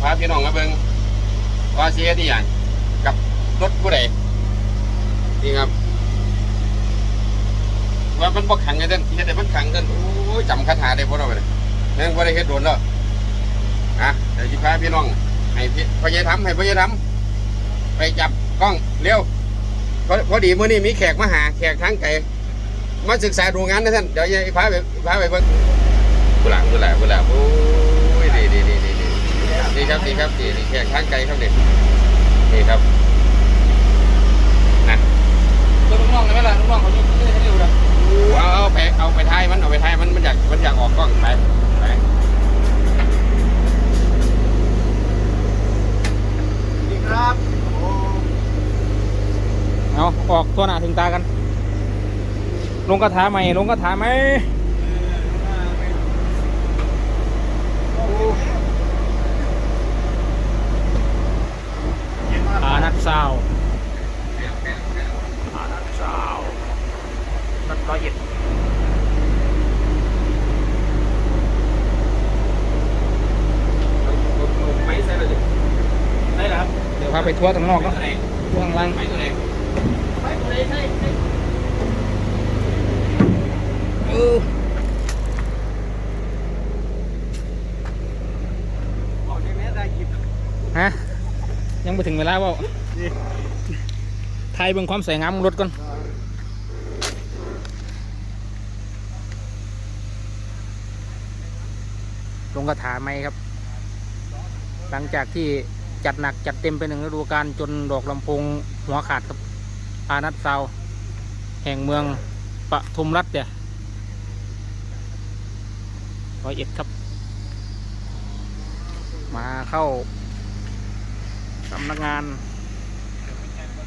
พาพี่น้องมาเบิ่งว่าเสียที่อย่างกับรถผู้ใดนี่ครับ ว่ามันบ่ขังไงเด้นเฮ็ดให้มันขังเด้นโอ้ยจำคาถาได้บ่เนาะบัดนี้แม่งบ่ได้เฮ็ดโดนแล้วอะเดี๋ยวสิพาพี่น้องให้พี่พ่อใหญ่ทำให้พ่อใหญ่ทำไปจับกล้องเร็วพอพอดีมื้อนี้มีแขกมาหาแขกทางไกลมาศึกษาดูงานนะท่านเดี๋ยวจะพาไปพาไปเบิ่งกุหลาบกุหลาบกุหลาบโอ้ ดีครับดีครับดีดีแขกทางไกลครับนี่นี่ครับนะตัวลูกน้องได้ไหมล่ะลูกน้องเขาอยู่ที่ให้เร็วนะเอาเอาไปเอาไปท้ายมันเอาไปท้ายมันมันอยากมันอยากออกกล้องไปไปดีครับโอ้เอาออกตัวหน้าถึงตากัน ลงกระถาไหมลงกระถาไหมอานัดซาวอานัดซาวนัดร้อยเอ็ด ไม่ใช่เลย ได้แล้วครับ เดี๋ยว พาไปทัวร์ทางนอกเนาะทัวร์ข้างล่างไม่ตัวไหนไปตัวไหนใช่ใช่เออออกจากนี้ไหยิบฮะยังไม่ถึงเวลาเปล่าไทยเบิ่งความสวยงามรถก่อนลงกระถาไหมครับ หลังจากที่ จัดหนักจัดเต็มไปหนึ่งฤดูกาลจนดอกลำพงหัวขาดครับอานัทซาวแห่งเมืองปทุมรัฐเนี่ยร้อยเอ็ดครับ มาเข้าสำนักงาน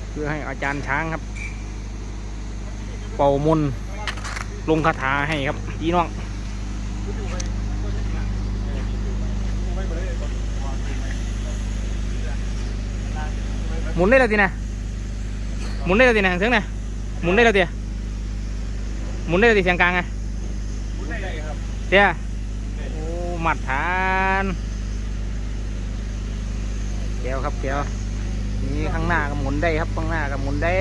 เพื่อให้อาจารย์ช้างครับ เป่ามนลงคาถาให้ครับพี่น้อง หมุนได้แล้วทีนะหมุนได้แล้วทีนะเสียงนะหมุนได้แล้วทีหมุนได้แล้วทีเสียงกลางไงเตี้ยโอ้หมัดฐานเกียวครับเกียวนี่ข้างหน้าก็หมุนได้ครับข้างหน้าก็หมุนได้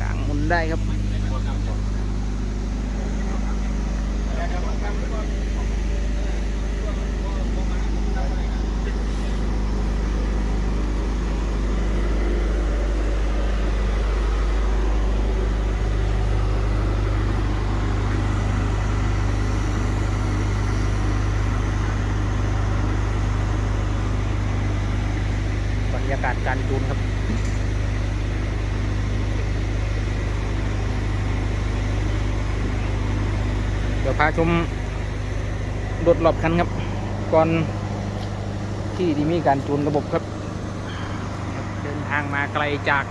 กลางหมุนได้ครับ บ รยากาศการจูนครับเดี๋ยวพาชมรถหลบคันครับ ก่อนที่ที่มีการจูนระบบครับ เดินทางมาไกลจาก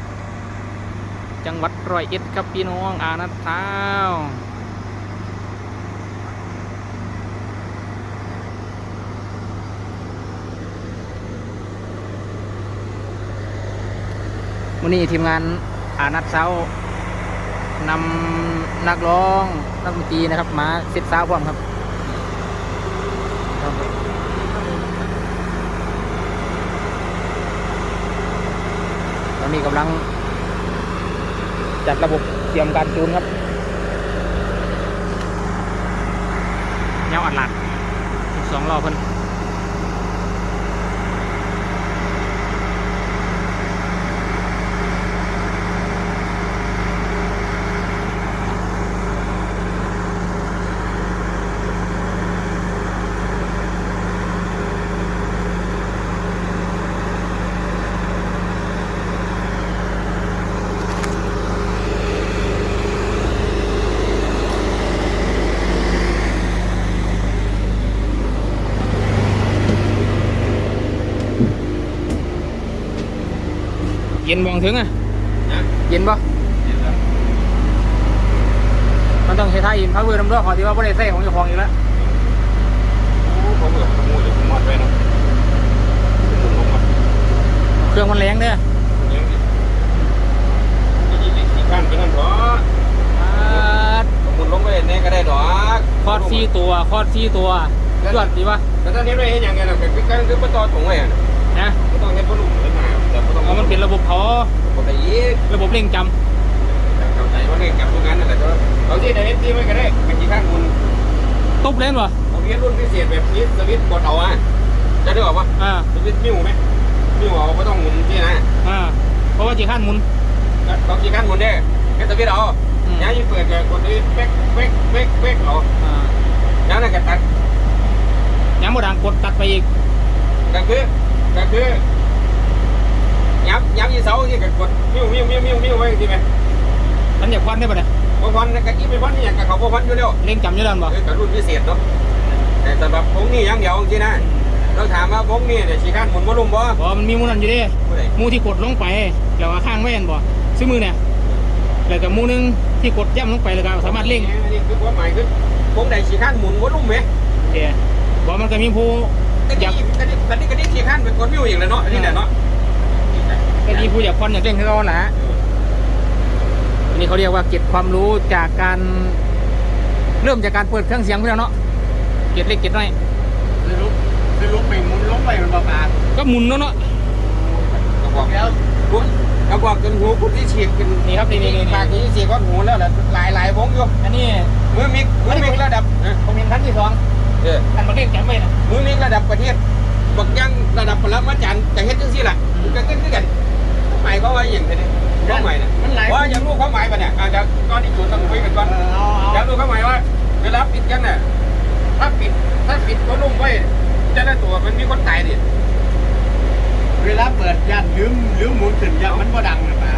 จังหวัดร้อยเอ็ดครับพี่น้องอานัทท้า วันนี้ทีมงานอานัทเซานำนักร้องนักดนตรีนะครับ มาเซตเซาพร้อมครับตอนนี้กำลัง จัดระบบเตรียมการจูนครับเงาอัดหลัดสองรอบเพิ่น เย็นบองถึงอะนะเย็นปะมันต้องใช้ท่าอินพักเวอร์น้ำร้อนของที่ว่าบริเซ่ของเจ้าของอีกแล้วผมเออขโมยเลยผมมอดไปเนาะผมลงมาเครื่องมันแรงเด้อเลี้ยงดิยี่สิบสี่ขั้นไปนั่นเพราะอ่าผมมุนลงไปแน่ซี่ตัวคอดซี่ตัวยวดดีปะแต่ตอนนี้ไม่เห็นอย่างเงี้ยหรอกคือการคือประตอถุงไว้อะนะก็ต้องเห็นพ่อลุงเลยนะแต่ก็ต้ องเอามันเป็นระบบเขาคนละยีกระบบเร่งจำเข้าใจว่าเล่นกับทุกงานนั่นแหละเอาที่ไหนที่ไม่ก็ได้เป็นกี่ข้างคุณตุ๊บเล่นปะเอาเพี้ยนรุ่นพิเศษแบบนี้สวิตช์กดเอาอะจะได้บอกว่าอ่าสวิตช์มิ้วไหมมิ้วเอาไม่ต้องหมุนที่นะอ่าเพราะว่าจีขั้นหมุนเอากี่ข้างหมุนได้แค่สวิตช์เอาอืม ย้ายยิ่งเปิดเลยกดนี้เป๊กเป๊กเป๊กเป๊กเอาอ่าย้ายนั่นก็ตัด ยังบ่ดังกดตัดไปอีกก็คือก็คือ ย้ำย้ำยี่เสาที่ก็กดมิ้วมิ้วมิ้วมิ้วมิ้วไว้ทีไหมมันอยากควันได้ปะเนี่ยบางวันก็กี้เป็นวันนี่อย่างกับเขาบางวันอยู่แล้วเร่งจำอยู่แล้วปะเออกับรุ่นพิเศษเนาะแต่สำหรับพงนี่อย่างเดียวจริงๆนะเราถามว่าพงนี่เนี่ยสีข้านหมุนวอลุ่มบ่บอมันมีหมูนั่นอยู่เดิผู้ใดหมูที่กดลงไปแล้วก็ข้างไว้อันบ่ซื้อมือเนี่ยแล้วก็หมูหนึงที่กดย่ำลงไปแล้วก็สามารถเร่งอันนี้คือความหมายคือพงใดสีข้านหมุนวอลุ่มไหมเดี๋ยวบอกมันก็มีผู้แต่อยากนี่แต่นี่แต่นี่ก็นี่สีข้านเป็นคนวิวอีกแล้วเนาะอันนี้แหละเนาะ ก็มีผู้อยากควันอยากเร่งให้เขาแหละอันนี้เขาเรียกว่าเก็บความรู้จากการเริ่มจากการเปิดเครื่องเสียงเพื่อนเนาะเก็บเล็กเก็บน้อยคือลุกคือลุกไปหมุนลงไปมันประมาณก็หมุนเนาะเนาะก็บอกแล้วคุณก็บอกจนหูคุณที่ฉีกเป็นนี่ครับนี่นี่นี่ปากนี้ฉีกก้อนหูแล้วแหละหลายหลายวงอยู่อันนี้มือมิกมือมิกระดับเออผมเห็นขั้นที่สองเอออันมาเร่งแกมไว้นะมือมิกระดับประเทศบักยังระดับปรมาจารย์จะเฮ็ดจังซี่ล่ะมันก็ขึ้นด้วยกัน หมายเขามว่าอย่างไรเนี่ยความหมายเนี่ยมันหลายว่าอยากรู้ความหมายปะเนี่ยอะเดี๋ยวก่อนที่จุดต้องคุยกันก่อนเออเอาอยากเอารู้ความหมายว่าเวลาปิดกันเนี่ยถ้าปิดถ้าปิดก็ลุ่มไว้จะได้ตัวมันมีคนตายดิเวลาเปิดยันลืมลืมหมุนขึ้นยันมันบ่ดังนะป้า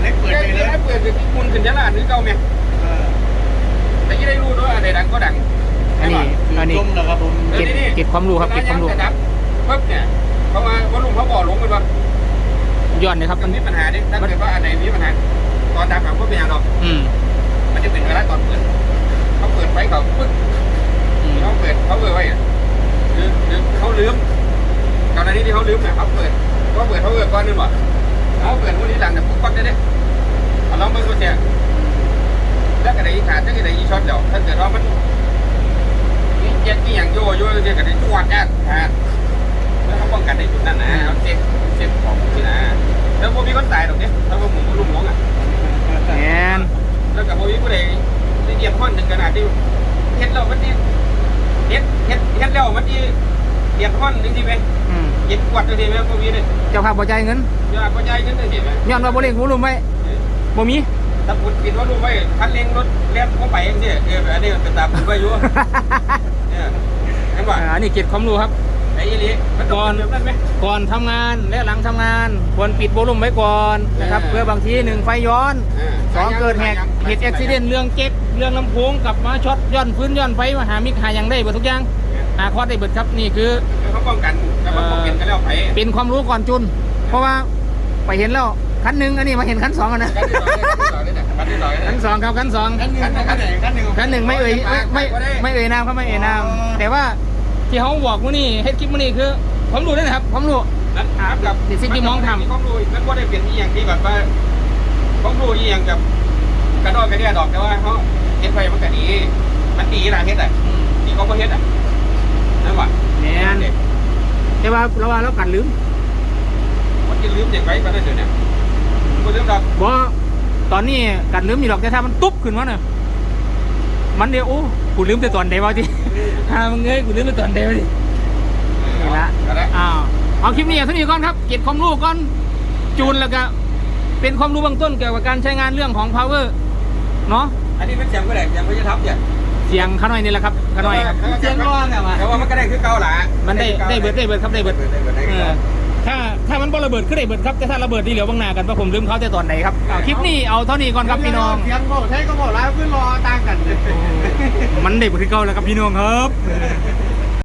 เล็กเปิดแค่ไปเลนี้ยให้เปิดเป็นที่คุณขึ้นยะลาหรือเก่าไหมเออแต่ยี่ได้รู้ด้วยอะไรดังก็ดังอันนี้อันนี้จมแล้วครับผมเก็บเก็บความรู้ครับเก็บความรู้วลยังจะดับปุ๊บเนี่ยเขามาว่าลุงเขาบอกลงกันว่า ย้อนเลยครับมันมีปัญหาดิถ้าเกิดว่าอันไหนมีปัญหาตอนดับแบบก็เป็นอย่างหรอกอืมมันจะเป็นเวลาตอนเปิดเขาเปิดไฟเขาปึ๊บอืมเขาเปิดเขาเปิดไว้อะลืมลืมเขาลืมก่อนหน้านี้ที่เขาลืมเนี่ยเขาเปิดเขาเปิดเขาเปิดก้อนนึงว่ะเขาเปิดพวกนี้ดังแต่ปุ๊บปั๊บได้เด้เอาลองเบิ่งดูเสียถ้าเกิดไอ้ขาดถ้าเกิดไอ้ช็อตเดี๋ยวถ้าเกิดว่ามันนี่เจ็ดนี่อย่างโยโย่เสียกับไอ้จวดแอดขาด แล้วเขาป้องกันในจุดนั้นนะเอาเซฟเซฟของที่นะแล้วพวกมีคนตายตรงนี้ถ้าพวกหมุนลุ่มหลงอะแอนแล้วกับพวกนี้ผู้ใดที่เดียบข้อนถึงขนาดที่เฮ็ดแล้วมันที่เฮ็ดเฮ็ดเฮ็ดแล้วมันที่เดียบข้อนจริงๆไหมอืมเก็บกวาดจริงๆไหมพวกนี้เนี่ยเจ้าภาพบ่จ่ายเงินยากกว่าใจขึ้นจริงๆไหมย้อนว่าบ่เร่งหูลุมไว้บ่มีถ้าพูดผิดว่ารู้ไว้คันเร่งรถเลี้ยงเข้าไปเองสิเอออันนี้เป็นตามพูดไว้อยู่เนี่ยเห็นป่ะอ่าอันนี้เก็บความรู้ครับ ไอ้ยี่ลีมันต้องเป็นแบบนั้นไหม ก่อนทำงานและหลังทำงานควรปิดโวลุ่มไว้ก่อนนะครับ เออ เพื่อบางทีหนึ่งไฟย้อนสองเกิดแหกเหตุอุบิเหตุเรื่องเก๊กเรื่องลำโพงกลับมาช็อตย้อนพื้นย้อนไฟมาหามิกหาหยังได้เบิดทุกอย่างหาคอดได้เบิดครับนี่คือ เขาป้องกันแต่มันป้องกันกันแล้วไปเป็นความรู้ก่อนจุน เพราะว่าไปเห็นแล้วคันหนึ่งอันนี้มาเห็นคันสองกันนะกันที่สองเลยกันที่สองเลยคันสองครับคันสองขั้นหนึ่งขั้นไหนขั้นหนึ่งคันหนึ่งไม่เอ่ยไม่ไม่ไม่เอ่ยนามครับไม่เอ่ยนามอ๋อแต่ว่า ที่เขาบอกว่านี่เฮ็ดคลิปมันนี่คือผมรู้ด้วยนะครับผมรู้ นั่นถามกับในสิ่งที่มองทำ ข้อมูลมันก็ได้เป็นที่อย่างที่แบบว่าข้อมูลที่อย่างกับกระโดดกระเดียดอกแต่ว่าเขาเฮ็ดไปมันก็ดีมันดีนะเฮ็ดอะดีเขาก็เฮ็ดอะนั่นว่ะแน่นแต่ว่าเราว่าเรากัดลืมมันจะลืมเด็กไว้ก็ได้เดี๋ยวนี้กูลืมดอกบ่ตอนนี้กัดลืมอยู่หรอกแต่ถ้ามันตุ๊บขึ้นมาเนี่ยมันเดี๋ยวโอ้กูลืมแต่ตอนเดวะที ฮ่ามึงเอ้ยกูลืมแต่ตอนเดวะทีนี่ละก็ได้อ้าวเอาคลิปนี้เท่านี้ก่อนครับเก็บความรู้ก่อนจูนแล้วก็เป็นความรู้เบื้องต้นเกี่ยวกับการใช้งานเรื่องของ power เนาะอันนี้เป็นเสียงก็ได้เสียงไม่ใช่ทับเนี่ยเสียงขาน้อยนี่แหละครับขาน้อยครับ เสียงร้อนอะมาแต่ว่ามันก็ได้คือเก่าหละมันได้ได้เบิดได้เบิดครับได้เบิดได้เบิดได้เอเบิอด ถ้าถ้ามันบ่ระเบิดขึ้นได้เบิดครับแต่ถ้าระเบิดนี่เหลียวบางหน้ากันว่าผมลืมเขาแต่ตอนไหนครับเอาคลิปนี้เอาเท่านี้ก่อนครับพี่น้อง เสียงบอกใช้ก็บอกแล้วขึ้นรอต่างกัน มันได้เบิดขึ้นเก่าแล้วครับพี่น้องครับเ